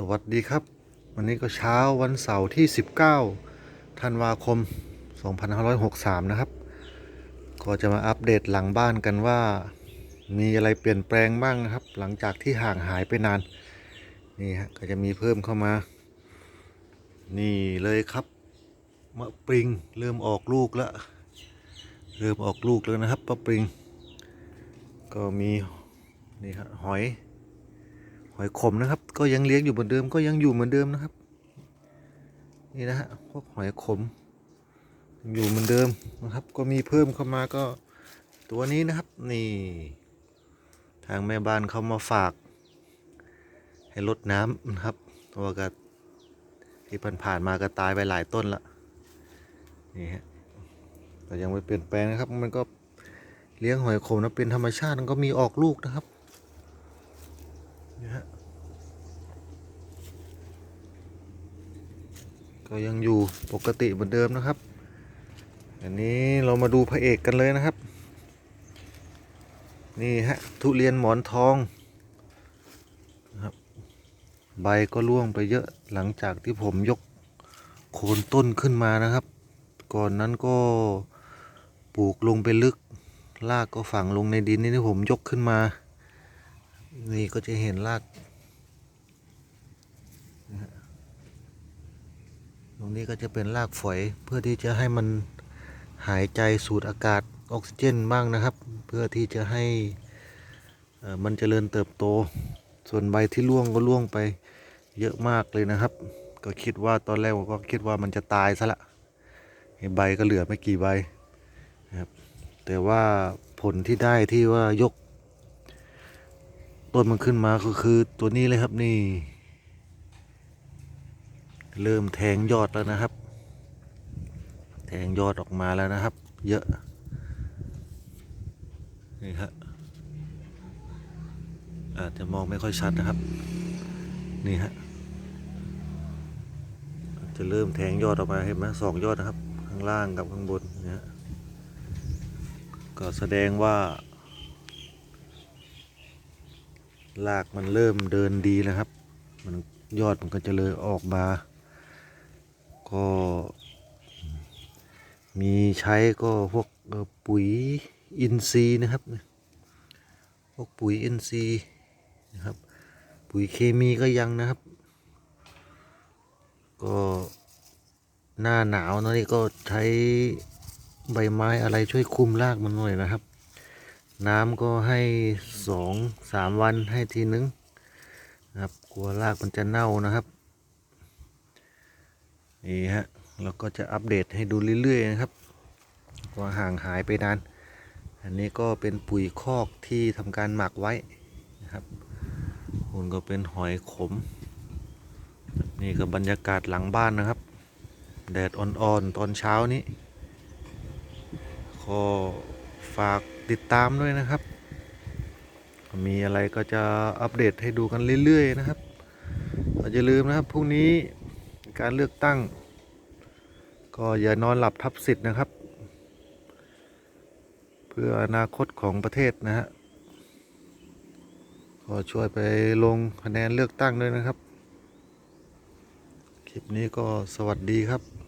สวัสดีครับ วันนี้ก็เช้าวันเสาร์ที่ 19 ธันวาคม 2563 นะครับ ก็จะมาอัปเดตหลังบ้านกันว่า มีอะไรเปลี่ยนแปลงบ้างนะครับ หลังจากที่ห่างหายไปนาน นี่ฮะก็จะมีเพิ่มเข้ามา นี่เลยครับ มะปริงเริ่มออกลูกแล้ว เริ่มออกลูกแล้วนะครับมะปริง ก็มีนี่ครับหอย หอยขมนะครับ ก็ยังเลี้ยงอยู่เหมือนเดิมก็ยังอยู่เหมือนเดิมนะครับ นี่นะฮะพวกหอยขม อยู่เหมือนเดิมนะครับ ก็มีเพิ่มเข้ามาก็ตัวนี้นะครับนี่ทางแม่บ้านเขามาฝาก ให้ลดน้ำนะครับเพราะว่าก็ที่ผ่านๆมาก็ตายไปหลายต้นละนี่ฮะแต่ยังไม่เปลี่ยนแปลงนะครับ มันก็เลี้ยงหอยขมนะเป็นธรรมชาติมันก็มีออกลูกนะครับ นี่ฮะก็ยังอยู่ปกติเหมือนเดิมนะครับ อันนี้เรามาดูพระเอกกันเลยนะครับ นี่ฮะทุเรียนหมอนทองนะครับใบก็ร่วงไปเยอะหลังจากที่ผมยกโคนต้นขึ้นมานะครับ ก่อนนั้นก็ปลูกลงไปลึกรากก็ฝังลงในดินนี่ที่ผมยกขึ้นมา นี่ก็จะเห็นรากตรงนี้ก็จะเป็นรากฝอยเพื่อที่จะให้มันหายใจสูดอากาศออกซิเจนบ้างนะครับ เพื่อที่จะให้มันเจริญเติบโต ส่วนใบที่ร่วงก็ร่วงไปเยอะมากเลยนะครับ ก็คิดว่าตอนแรกผมก็คิดว่ามันจะตายซะละใบก็เหลือไม่กี่ใบนะครับแต่ว่าผลที่ได้ที่ว่ายก ต้นมันขึ้นมาก็คือตัวนี้เลยครับนี่ เริ่มแทงยอดแล้วนะครับ แทงยอดออกมาแล้วนะครับ เยอะ นี่ครับอาจจะมองไม่ค่อยชัดนะครับ นี่ฮะจะเริ่มแทงยอดออกมาเห็นไหมสองยอดนะครับ ข้างล่างกับข้างบนเนี่ยฮะก็แสดงว่า รากมันเริ่มเดินดีแล้วครับ มันยอดมันก็จะเลยออกมา ก็ มีใช้ก็พวกปุ๋ยอินทรีย์นะครับ พวกปุ๋ยอินทรีย์นะครับ ปุ๋ยเคมีก็ยังนะครับ ก็หน้าหนาวนะนี่ก็ใช้ใบไม้อะไรช่วยคุมรากมันหน่อยนะครับ น้ำก็ให้สองสามวันให้ทีนึงนะครับกลัวรากมันจะเน่านะครับนี่ฮะเราก็จะอัปเดตให้ดูเรื่อยๆนะครับว่าห่างหายไปนาน อันนี้ก็เป็นปุ๋ยคอกที่ทำการหมักไว้นะครับคุณก็เป็นหอยขม นี่ก็บรรยากาศหลังบ้านนะครับ แดดอ่อนๆตอนเช้านี้ก็ ฝากติดตามด้วยนะครับ มีอะไรก็จะอัปเดตให้ดูกันเรื่อยๆนะครับอย่าลืมนะครับพรุ่งนี้การเลือกตั้ง ก็อย่านอนหลับทับสิทธิ์นะครับ เพื่ออนาคตของประเทศนะฮะก็ช่วยไปลงคะแนนเลือกตั้งด้วยนะครับ คลิปนี้ก็สวัสดีครับ